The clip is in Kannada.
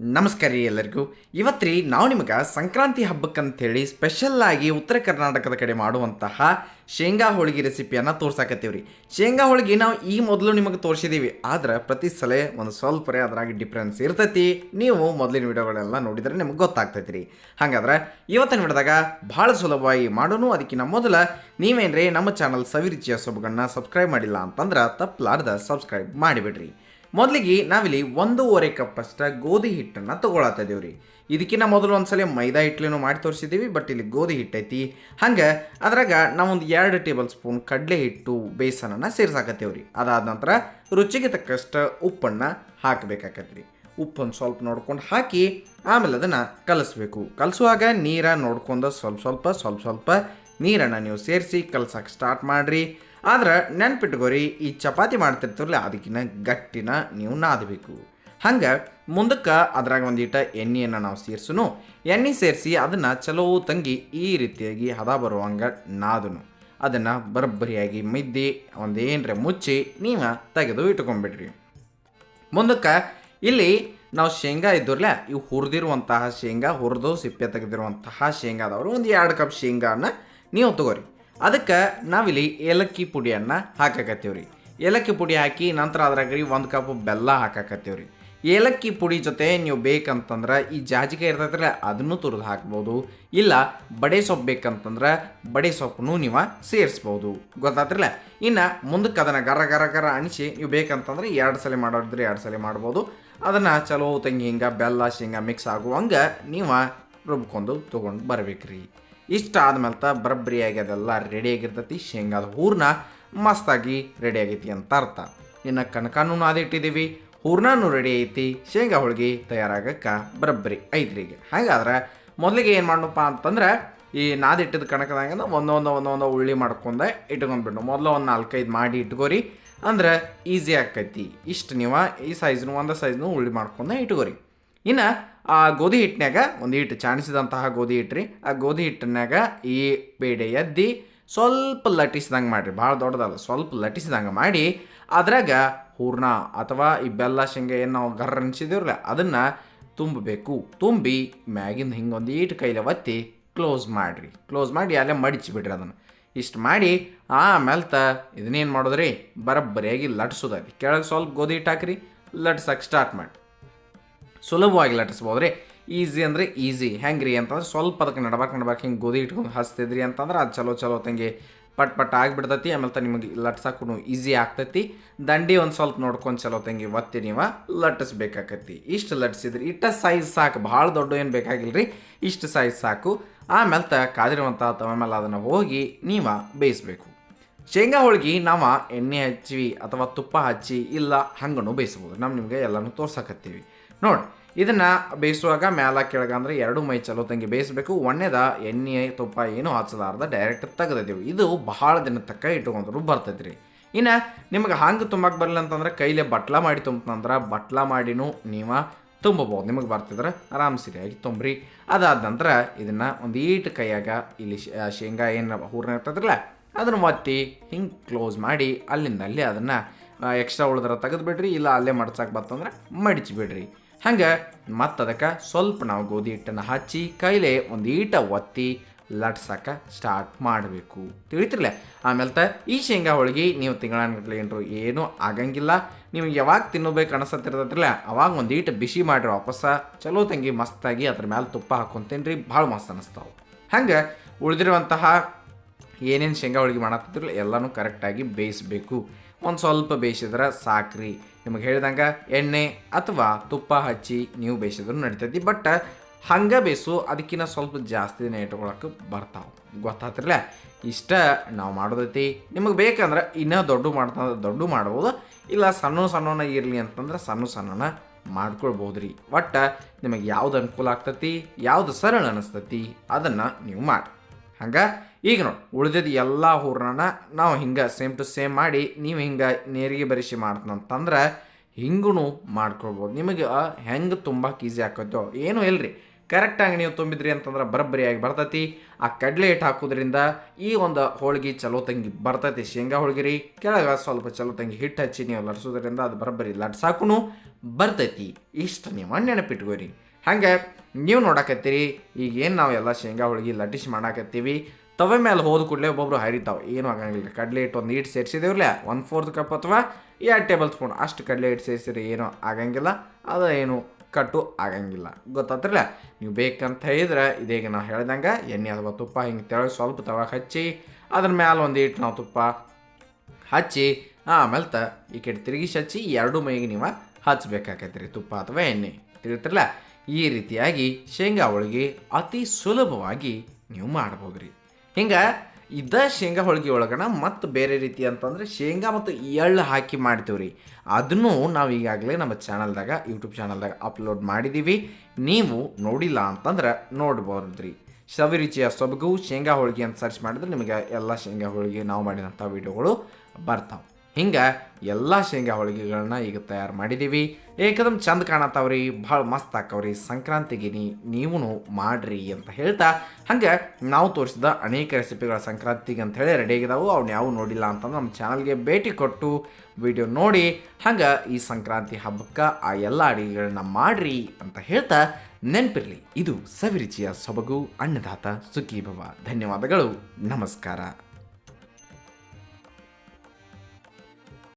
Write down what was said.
ನಮಸ್ಕಾರ ರೀ ಎಲ್ಲರಿಗೂ. ಇವತ್ತು ರೀ ನಾವು ನಿಮಗೆ ಸಂಕ್ರಾಂತಿ ಹಬ್ಬಕ್ಕಂಥೇಳಿ ಸ್ಪೆಷಲ್ ಆಗಿ ಉತ್ತರ ಕರ್ನಾಟಕದ ಕಡೆ ಮಾಡುವಂತಹ ಶೇಂಗಾ ಹೋಳಿಗೆ ರೆಸಿಪಿಯನ್ನು ತೋರ್ಸಾಕತ್ತೀವಿ ರೀ. ಶೇಂಗಾ ಹೋಳಿಗೆ ನಾವು ಈ ಮೊದಲು ನಿಮಗೆ ತೋರಿಸಿದ್ದೀವಿ ಆದ್ರೆ ಪ್ರತಿ ಸಲ ಒಂದು ಸ್ವಲ್ಪ ರೀ ಅದ್ರಾಗ ಡಿಫ್ರೆನ್ಸ್ ಇರ್ತೈತಿ. ನೀವು ಮೊದಲಿನ ವಿಡಿಯೋಗಳೆಲ್ಲ ನೋಡಿದ್ರೆ ನಿಮಗೆ ಗೊತ್ತಾಗ್ತೈತಿ ರೀ. ಹಾಗಾದ್ರೆ ಇವತ್ತಿನ ವಿಡಿಯೋದಾಗ ಭಾಳ ಸುಲಭವಾಗಿ ಮಾಡೋನು ಅದಕ್ಕಿಂತ ಮೊದಲು ನೀವೇನ್ರಿ ನಮ್ಮ ಚಾನಲ್ ಸವಿರುಚಿಯ ಸೊಬಗನ್ನ ಸಬ್ಸ್ಕ್ರೈಬ್ ಮಾಡಿಲ್ಲ ಅಂತಂದ್ರೆ ತಪ್ಪಲಾರ್ದ ಸಬ್ಸ್ಕ್ರೈಬ್ ಮಾಡಿಬಿಡ್ರಿ. ಮೊದಲಿಗೆ ನಾವಿಲ್ಲಿ ಒಂದೂವರೆ ಕಪ್ ಅಷ್ಟ ಗೋಧಿ ಹಿಟ್ಟನ್ನು ತಗೊಳತ್ತ ಇದೀವಿ ಇದಕ್ಕಿಂತ ಮೊದಲು ಒಂದ್ಸಲ ಮೈದಾ ಹಿಟ್ಲೇನು ಮಾಡಿ ತೋರಿಸಿದ್ದೀವಿ ಬಟ್ ಇಲ್ಲಿ ಗೋಧಿ ಹಿಟ್ಟೈತಿ ಹಂಗೆ ಅದ್ರಾಗ ನಾವೊಂದು ಎರಡು ಟೇಬಲ್ ಸ್ಪೂನ್ ಕಡಲೆ ಹಿಟ್ಟು, ಬೇಸನನ್ನು ಸೇರ್ಸಾಕತ್ತೇವೆ ರೀ ಅದಾದ ನಂತರ ರುಚಿಗೆ ತಕ್ಕಷ್ಟು ಉಪ್ಪನ್ನು ಹಾಕಬೇಕಾಕತ್ರಿ ಉಪ್ಪನ್ನು ಸ್ವಲ್ಪ ನೋಡ್ಕೊಂಡು ಹಾಕಿ ಆಮೇಲೆ ಅದನ್ನು ಕಲಿಸ್ಬೇಕು. ಕಲಿಸುವಾಗ ನೀರ ನೋಡ್ಕೊಂಡು ಸ್ವಲ್ಪ ಸ್ವಲ್ಪ ಸ್ವಲ್ಪ ಸ್ವಲ್ಪ ನೀರನ್ನು ನೀವು ಸೇರಿಸಿ ಕಲ್ಸಕ್ಕೆ ಸ್ಟಾರ್ಟ್ ಮಾಡಿರಿ. ಆದ್ರೆ ನೆನ್ಪಿಟ್ಕೋರಿ, ಈ ಚಪಾತಿ ಮಾಡ್ತಿರ್ತಿರಲ್ಲ ಅದಕ್ಕಿಂತ ಗಟ್ಟಿನ ನೀವು ನಾದಬೇಕು. ಹಂಗೆ ಮುಂದಕ್ಕೆ ಅದ್ರಾಗ ಒಂದೀಟ ಎಣ್ಣೆಯನ್ನು ನಾವು ಸೇರ್ಸುನು. ಎಣ್ಣೆ ಸೇರಿಸಿ ಅದನ್ನು ಚಲೋ ತಂಗಿ ಈ ರೀತಿಯಾಗಿ ಹದ ಬರುವಂಗೆ ನಾದನು. ಅದನ್ನು ಬರಬ್ಬರಿಯಾಗಿ ಮಿದ್ದಿ ಒಂದೇನ್ರೆ ಮುಚ್ಚಿ ನೀವು ತೆಗೆದು ಇಟ್ಕೊಂಡ್ಬಿಡ್ರಿ ಮುಂದಕ್ಕೆ ಇಲ್ಲಿ ನಾವು ಶೇಂಗಾ ಇದ್ದರಲ್ಲೇ ಇವು ಹುರಿದಿರುವಂತಹ ಶೇಂಗಾ, ಹುರಿದು ಸಿಪ್ಪೆ ತೆಗೆದಿರುವಂತಹ ಶೇಂಗಾದವರು ಒಂದು ಎರಡು ಕಪ್ ಶೇಂಗಾನ ನೀವು ತಗೋರಿ. ಅದಕ್ಕೆ ನಾವಿಲ್ಲಿ ಏಲಕ್ಕಿ ಪುಡಿಯನ್ನು ಹಾಕಕತ್ತೀವಿ ರೀ ಏಲಕ್ಕಿ ಪುಡಿ ಹಾಕಿ ನಂತರ ಅದ್ರಾಗ ರೀ ಒಂದು ಕಪ್ ಬೆಲ್ಲ ಹಾಕಕತ್ತೀವಿ ರೀ ಏಲಕ್ಕಿ ಪುಡಿ ಜೊತೆ ನೀವು ಬೇಕಂತಂದ್ರೆ ಈ ಜಾಜಿಕಾಯಿ ಇರ್ತೈತ್ರಲ್ಲ ಅದನ್ನು ತುರಿದು ಹಾಕ್ಬೋದು. ಇಲ್ಲ, ಬಡೆ ಸೊಪ್ಪು ಬೇಕಂತಂದ್ರೆ ಬಡೆ ಸೊಪ್ಪನ್ನು ನೀವು ಸೇರಿಸ್ಬೋದು. ಗೊತ್ತಾತ್ರಲ್ಲ? ಇನ್ನು ಮುಂದಕ್ಕೆ ಅದನ್ನು ಗರ ಗರ ಗರ ಅಣಿಸಿ ನೀವು ಬೇಕಂತಂದ್ರೆ ಎರಡು ಸಲ ಮಾಡೋದ್ರೆ, ಎರಡು ಸಲ ಮಾಡ್ಬೋದು. ಅದನ್ನು ಚಲೋ ತಂಗಿ ಹಿಂಗೆ ಬೆಲ್ಲ, ಶೇಂಗಾ ಮಿಕ್ಸ್ ಆಗುವಂಗೆ ನೀವು ರುಬ್ಕೊಂಡು ತೊಗೊಂಡು ಬರ್ಬೇಕ್ರಿ. ಇಷ್ಟ ಆದ್ಮೇಲೆ ತ ಬರಬ್ಬರಿಯಾಗಿ ಅದೆಲ್ಲ ರೆಡಿಯಾಗಿರ್ತೈತಿ ಶೇಂಗಾದ ಹೂರ್ಣ ಮಸ್ತಾಗಿ ರೆಡಿ ಆಗೈತಿ ಅಂತ ಅರ್ಥ. ಇನ್ನು ಕನಕನೂ ನಾದಿಟ್ಟಿದ್ದೀವಿ ಹೂರ್ಣನೂ ರೆಡಿ ಐತಿ, ಶೇಂಗಾ ಹೋಳಿಗೆ ತಯಾರಾಗಕ್ಕೆ ಬರಬ್ಬರಿ ಈಗ ಹಾಗಾದ್ರೆ ಮೊದಲಿಗೆ ಏನು ಮಾಡಪ್ಪ ಅಂತಂದ್ರೆ, ಈ ನಾದಿಟ್ಟಿದ ಕಣಕದಾಗ ಒಂದೊಂದು ಒಂದೊಂದು ಉಳ್ಳಿ ಮಾಡ್ಕೊಂಡೆ ಇಟ್ಕೊಂಡ್ಬಿಟ್ಟು ಮೊದಲು ಒಂದು ನಾಲ್ಕೈದು ಮಾಡಿ ಇಟ್ಕೋರಿ ಅಂದ್ರೆ ಈಸಿ ಆಕೈತಿ. ಇಷ್ಟು ನೀವು ಈ ಸೈಜ್ನು ಒಂದು ಸೈಜ್ನು ಉಳ್ಳಿ ಮಾಡ್ಕೊಂಡೆ ಇಟ್ಕೋರಿ ಇನ್ನು ಆ ಗೋಧಿ ಹಿಟ್ಟಿನಾಗ ಒಂದು ಹಿಟ್ಟು ಚಾಣಿಸಿದಂತಹ ಗೋಧಿ ರೀ. ಆ ಗೋಧಿ ಹಿಟ್ಟಿನಾಗ ಈ ಬೇಡೆ ಎದ್ದಿ ಸ್ವಲ್ಪ ಲಟ್ಟಿಸಿದಂಗೆ ಮಾಡಿರಿ. ಭಾಳ ದೊಡ್ಡದಲ್ಲ, ಸ್ವಲ್ಪ ಲಟ್ಟಿಸಿದಂಗೆ ಮಾಡಿ ಅದ್ರಾಗ ಹೂರ್ಣ ಅಥವಾ ಈ ಬೆಲ್ಲ ಶೇಂಗಾ ಏನು ನಾವು ಗರ್ರ ಅನಿಸಿದಿರಲ್ಲ ಅದನ್ನು ತುಂಬಬೇಕು. ತುಂಬಿ ಮ್ಯಾಗಿಂದ ಹಿಂಗೊಂದು ಈಟು ಕೈಲೆ ಒತ್ತಿ ಕ್ಲೋಸ್ ಮಾಡಿರಿ. ಕ್ಲೋಸ್ ಮಾಡಿ ಅಲ್ಲೇ ಮಡಿಚಿ ಬಿಡ್ರಿ ಅದನ್ನು. ಇಷ್ಟು ಮಾಡಿ ಆಮೇಲೆ ತ ಇದನ್ನೇನು ಮಾಡೋದ್ರಿ? ಬರಬ್ಬರಿಯಾಗಿ ಲಟ್ಸೋದೈತಿ ಕೆಳಗೆ ಸ್ವಲ್ಪ ಗೋಧಿ ಹಿಟ್ಟು ಹಾಕ್ರಿ ಲಟ್ಸಕ್ಕೆ ಸ್ಟಾರ್ಟ್ ಮಾಡಿ ಸುಲಭವಾಗಿ ಲಟ್ಟಿಸ್ಬೋದು ರೀ ಈಸಿ ಅಂದರೆ ಈಸಿ ಹೆಂಗೆ ರೀ ಅಂತಂದ್ರೆ ಸ್ವಲ್ಪ ಅದಕ್ಕೆ ನಡಬಾಕ ನಡ್ಬಾಕ್ ಹಿಂಗೆ ಗೋಧಿ ಇಟ್ಕೊಂಡು ಹಸ್ತಿದ್ರಿ ಅಂತಂದ್ರೆ ಅದು ಚಲೋ ಚಲೋ ತಂಗಿ ಪಟ್ ಪಟ್ ಆಗಿಬಿಡ್ತೈತಿ. ಆಮೇಲೆ ನಿಮಗೆ ಲಟ್ಸಕ್ಕೂ ಈಸಿ ಆಗ್ತೈತಿ. ದಂಡಿ ಒಂದು ಸ್ವಲ್ಪ ನೋಡ್ಕೊಂಡು ಚಲೋ ತಂಗಿ, ಒತ್ತಿ ನೀವು ಲಟ್ಟಿಸ್ಬೇಕಾಕತಿ ಇಷ್ಟು ಲಟ್ಸಿದ್ರಿ. ಇಷ್ಟ ಸೈಜ್ ಸಾಕು. ಭಾಳ ದೊಡ್ಡ ಏನು ಬೇಕಾಗಿಲ್ಲ ಇಷ್ಟು ಸೈಜ್ ಸಾಕು. ಆಮೇಲೆ ತ ಕಾದಿರುವಂಥ ಆಮೇಲೆ ಅದನ್ನು ಹೋಗಿ ನೀವು ಬೇಯಿಸ್ಬೇಕು. ಶೇಂಗಾ ಹೋಳಿಗೆ ನಾವು ಎಣ್ಣೆ ಹಚ್ಚಿವಿ ಅಥವಾ ತುಪ್ಪ ಹಚ್ಚಿ, ಇಲ್ಲ ಹಂಗನ್ನು ಬೇಯಿಸ್ಬೋದು ನಾವು ನಿಮಗೆ ಎಲ್ಲನೂ ತೋರ್ಸಕತ್ತೀವಿ. ನೋಡಿ, ಇದನ್ನು ಬೇಯಿಸುವಾಗ ಮ್ಯಾಲ ಕೆಳಗೆ ಅಂದರೆ ಎರಡು ಮೈ ಚಲೋ ತಂಗಿ ಬೇಯಿಸಬೇಕು. ಒಣ್ಣೆದ ಎಣ್ಣೆ, ತುಪ್ಪ ಏನು ಹಚ್ಚಲಾರ್ದ ಡೈರೆಕ್ಟ್ ತೆಗೆದಿದ್ದೀವಿ. ಇದು ಬಹಳ ದಿನ ತಕ್ಕ ಇಟ್ಕೊಂಡ್ರು ಬರ್ತೈತೆ ರೀ ಇನ್ನು ನಿಮಗೆ ಹಂಗೆ ತುಂಬಕ್ಕೆ ಬರಲಿಲ್ಲ ಅಂತಂದ್ರೆ ಕೈಲೇ ಬಟ್ಲ ಮಾಡಿ ತುಂಬಂದ್ರೆ ಬಟ್ಲ ಮಾಡಿನೂ ನೀವು ತುಂಬಬೋದು ನಿಮಗೆ ಬರ್ತಿದ್ರೆ ಆರಾಮ್ ಸರಿಯಾಗಿ ತುಂಬ್ರಿ. ಅದಾದ ನಂತರ ಇದನ್ನು ಒಂದು ಈಟು ಕೈಯಾಗ ಇಲ್ಲಿ ಶೇಂಗಾ ಏನು ಹೂರ್ಣ ಇರ್ತದ್ರಲ್ಲ ಅದನ್ನು ಒತ್ತಿ, ಹಿಂಗೆ ಕ್ಲೋಸ್ ಮಾಡಿ, ಅಲ್ಲಿಂದ ಅಲ್ಲೇ ಅದನ್ನು ಎಕ್ಸ್ಟ್ರಾ ಉಳಿದ್ರೆ ತೆಗೆದುಬಿಡ್ರಿ, ಇಲ್ಲ ಅಲ್ಲೇ ಮಡ್ಸಕ್ಕೆ ಬರ್ತಂದ್ರೆ ಮಡಿಚಿಬಿಡ್ರಿ. ಹಂಗೆ ಮತ್ತು ಅದಕ್ಕೆ ಸ್ವಲ್ಪ ನಾವು ಗೋಧಿ ಹಿಟ್ಟನ್ನು ಹಚ್ಚಿ, ಕೈಲೇ ಒಂದು ಈಟ ಒತ್ತಿ ಲಟ್ಸಕ್ಕೆ ಸ್ಟಾರ್ಟ್ ಮಾಡಬೇಕು. ತಿಳಿತಿರ್ಲೆ? ಆಮೇಲೆ ತ ಈ ಶೇಂಗಾ ಹೋಳಿಗೆ ನೀವು ತಿಂಗಳಾನ್ಗಟ್ಲೆ ಏನ್ರು ಏನೂ ಆಗಂಗಿಲ್ಲ. ನೀವು ಯಾವಾಗ ತಿನ್ನಬೇಕು ಅನಿಸತ್ತಿರ್ತೈತ್ರಲ್ಲ ಅವಾಗ ಒಂದು ಈಟ ಬಿಸಿ ಮಾಡಿರಿ ವಾಪಸ್ಸ ಚಲೋ ತಂಗಿ ಮಸ್ತಾಗಿ ಅದ್ರ ಮೇಲೆ ತುಪ್ಪ ಹಾಕ್ಕೊಂಡು ರೀ ಭಾಳ ಮಸ್ತ್ ಅನಿಸ್ತಾವೆ. ಹಂಗೆ ಉಳಿದಿರುವಂತಹ ಏನೇನು ಶೇಂಗಾ ಹೋಳಿಗೆ ಮಾಡತ್ತಿದ್ರಲ್ಲ ಎಲ್ಲನೂ ಕರೆಕ್ಟಾಗಿ ಬೇಯಿಸಬೇಕು. ಒಂದು ಸ್ವಲ್ಪ ಬೇಯಿಸಿದ್ರೆ ಸಾಕ್ರಿ. ನಿಮಗೆ ಹೇಳ್ದಂಗೆ ಎಣ್ಣೆ ಅಥವಾ ತುಪ್ಪ ಹಚ್ಚಿ ನೀವು ಬೇಯಿಸಿದ್ರು ನಡಿತೈತಿ, ಬಟ್ ಹಂಗೆ ಬೇಯಿಸು ಅದಕ್ಕಿಂತ ಸ್ವಲ್ಪ ಜಾಸ್ತಿ ದಿನ ಇಟ್ಕೊಳಕ್ಕೆ ಬರ್ತಾವೆ. ಗೊತ್ತಾತಿರ್ಲ? ಇಷ್ಟ ನಾವು ಮಾಡೋದೈತಿ. ನಿಮಗೆ ಬೇಕಂದ್ರೆ ಇನ್ನೂ ದೊಡ್ಡ ಮಾಡ್ತಂದ್ರೆ ದೊಡ್ಡ ಮಾಡ್ಬೋದು, ಇಲ್ಲ ಸಣ್ಣ ಸಣ್ಣನ ಇರಲಿ ಅಂತಂದ್ರೆ ಸಣ್ಣ ಸಣ್ಣನ ಮಾಡ್ಕೊಳ್ಬೋದು ರೀ ಒಟ್ಟು ನಿಮಗೆ ಯಾವ್ದು ಅನುಕೂಲ ಆಗ್ತತಿ, ಯಾವ್ದು ಸರಳ ಅನಿಸ್ತತಿ, ಅದನ್ನು ನೀವು ಮಾಡಿ. ಹಂಗೆ ಈಗ ನೋಡಿ ಉಳಿದಿದ್ದು ಎಲ್ಲ ಹೂರ್ಣನ ನಾವು ಹಿಂಗೆ ಸೇಮ್ ಟು ಸೇಮ್ ಮಾಡಿ ನೀವು ಹಿಂಗೆ ನೇರಿಗೆ ಬರಿಸಿ ಮಾಡ್ತಂತಂದ್ರೆ ಹಿಂಗೂ ಮಾಡ್ಕೊಳ್ಬೋದು. ನಿಮಗೆ ಹೆಂಗೆ ತುಂಬ ಈಸಿ ಆಕತ್ತೋ ಏನೂ ಇಲ್ಲರಿ ಕರೆಕ್ಟಾಗಿ ನೀವು ತುಂಬಿದ್ರಿ ಅಂತಂದ್ರೆ ಬರಬ್ಬರಿಯಾಗಿ ಬರ್ತೈತಿ. ಆ ಕಡಲೆ ಹಿಟ್ಟು ಹಾಕೋದ್ರಿಂದ ಈ ಒಂದು ಹೋಳಿಗೆ ಚಲೋ ತಂಗಿ ಬರ್ತೈತಿ. ಶೇಂಗಾ ಹೋಳಿಗೆ ರೀ ಕೆಳಗೆ ಸ್ವಲ್ಪ ಚಲೋ ತಂಗಿ ಹಿಟ್ಟು ಹಚ್ಚಿ ನೀವು ಲಟ್ಸೋದ್ರಿಂದ ಅದು ಬರಬ್ಬರಿ ಲಡ್ಸಾಕೂ ಬರ್ತೈತಿ. ಇಷ್ಟು ನೀವು ನೆನಪಿಟ್ಕೋರಿ. ಹಾಗೆ ನೀವು ನೋಡಕತ್ತೀರಿ, ಈಗೇನು ನಾವು ಎಲ್ಲ ಶೇಂಗಾ ಹೋಳಿಗೆ ಲಟ್ಟಿಸಿ ಮಾಡಾಕತ್ತೀವಿ. ತವೆ ಮೇಲೆ ಹೋದ ಕೂಡಲೇ ಒಬ್ಬೊಬ್ರು ಹರಿತಾವೆ. ಏನು ಆಗಂಗಿಲ್ಲ. ಕಡಲೆ ಹಿಟ್ಟು ಒಂದು ಹಿಟ್ಟು ಸೇರಿಸಿದೇವ್ರಲ್ಲ ಒಂದು ಫೋರ್ತ್ ಕಪ್ ಅಥವಾ ಎರಡು ಟೇಬಲ್ ಸ್ಪೂನ್ ಅಷ್ಟು ಕಡಲೆ ಹಿಟ್ಟು ಸೇರಿಸಿದ್ರೆ ಏನೂ ಆಗಂಗಿಲ್ಲ. ಅದು ಏನು ಕಟ್ಟು ಆಗಂಗಿಲ್ಲ. ಗೊತ್ತಾತ್ರಲ್ಲ ನೀವು ಬೇಕಂತ ಹೇಳಿದ್ರೆ ಇದೀಗ ನಾವು ಹೇಳ್ದಂಗೆ ಎಣ್ಣೆ ಅಥವಾ ತುಪ್ಪ ಹಿಂಗೆ ತೆಳಗೆ ಸ್ವಲ್ಪ ತವಾಗ ಹಚ್ಚಿ, ಅದ್ರ ಮ್ಯಾಲೆ ಒಂದು ಹಿಟ್ಟು ನಾವು ತುಪ್ಪ ಹಚ್ಚಿ, ಆಮೇಲೆ ತ ಈ ಕಡೆ ತಿರುಗಿಸಿ ಹಚ್ಚಿ ಎರಡು ಮೈಗೆ ನೀವು ಹಚ್ಬೇಕಾಕೈತೆ ರೀ ತುಪ್ಪ ಅಥವಾ ಎಣ್ಣೆ. ತಿಳಿತಿರಲ್ಲ ಈ ರೀತಿಯಾಗಿ ಶೇಂಗಾ ಹೋಳಿಗೆ ಅತಿ ಸುಲಭವಾಗಿ ನೀವು ಮಾಡ್ಬೋದು ರೀ ಹಿಂಗೆ ಇದ್ದ ಶೇಂಗಾ ಹೋಳಿಗೆ ಒಳಗಣ ಮತ್ತು ಬೇರೆ ರೀತಿ ಅಂತಂದ್ರೆ ಶೇಂಗಾ ಮತ್ತು ಎಳ್ಳು ಹಾಕಿ ಮಾಡ್ತೀವಿ ರೀ ಅದನ್ನು ನಾವು ಈಗಾಗಲೇ ನಮ್ಮ ಚಾನಲ್ದಾಗ ಯೂಟ್ಯೂಬ್ ಚಾನಲ್ದಾಗ ಅಪ್ಲೋಡ್ ಮಾಡಿದ್ದೀವಿ ನೀವು ನೋಡಿಲ್ಲ ಅಂತಂದ್ರೆ ನೋಡ್ಬೋದು ರೀ ಸವಿರುಚಿಯ ಸೊಬಗು, ಶೇಂಗಾ ಹೋಳಿಗೆ ಅಂತ ಸರ್ಚ್ ಮಾಡಿದ್ರೆ ನಿಮಗೆ ಎಲ್ಲ ಶೇಂಗಾ ಹೋಳಿಗೆ ನಾವು ಮಾಡಿದಂಥ ವಿಡಿಯೋಗಳು ಬರ್ತಾವೆ. ಹಿಂಗೆ ಎಲ್ಲ ಶೇಂಗಾ ಹೋಳಿಗೆಗಳನ್ನ ಈಗ ತಯಾರು ಮಾಡಿದ್ದೀವಿ ಏಕದಮ್ ಚಂದ ಕಾಣತ್ತಾವ್ರಿ ಭಾಳ ಮಸ್ತ್ ಆಕವ್ರಿ. ಸಂಕ್ರಾಂತಿಗೆ ನೀವು ಮಾಡ್ರಿ ಅಂತ ಹೇಳ್ತಾ, ಹಂಗೆ ನಾವು ತೋರಿಸಿದ ಅನೇಕ ರೆಸಿಪಿಗಳ ಸಂಕ್ರಾಂತಿಗೆ ಅಂತ ಹೇಳಿ ರೆಡಿ ಆಗಿದಾವು. ಅವ್ನು ಯಾವ ನೋಡಿಲ್ಲ ಅಂತಂದ್ರೆ ನಮ್ಮ ಚಾನಲ್ಗೆ ಭೇಟಿ ಕೊಟ್ಟು ವಿಡಿಯೋ ನೋಡಿ, ಹಂಗೆ ಈ ಸಂಕ್ರಾಂತಿ ಹಬ್ಬಕ್ಕೆ ಆ ಎಲ್ಲ ಅಡಿಗೆಗಳನ್ನ ಮಾಡ್ರಿ ಅಂತ ಹೇಳ್ತಾ, ನೆನಪಿರಲಿ, ಇದು ಸವಿರುಚಿಯ ಸೊಬಗು, ಅನ್ನದಾತ ಸುಖಿ ಭವ ಧನ್ಯವಾದಗಳು. ನಮಸ್ಕಾರ.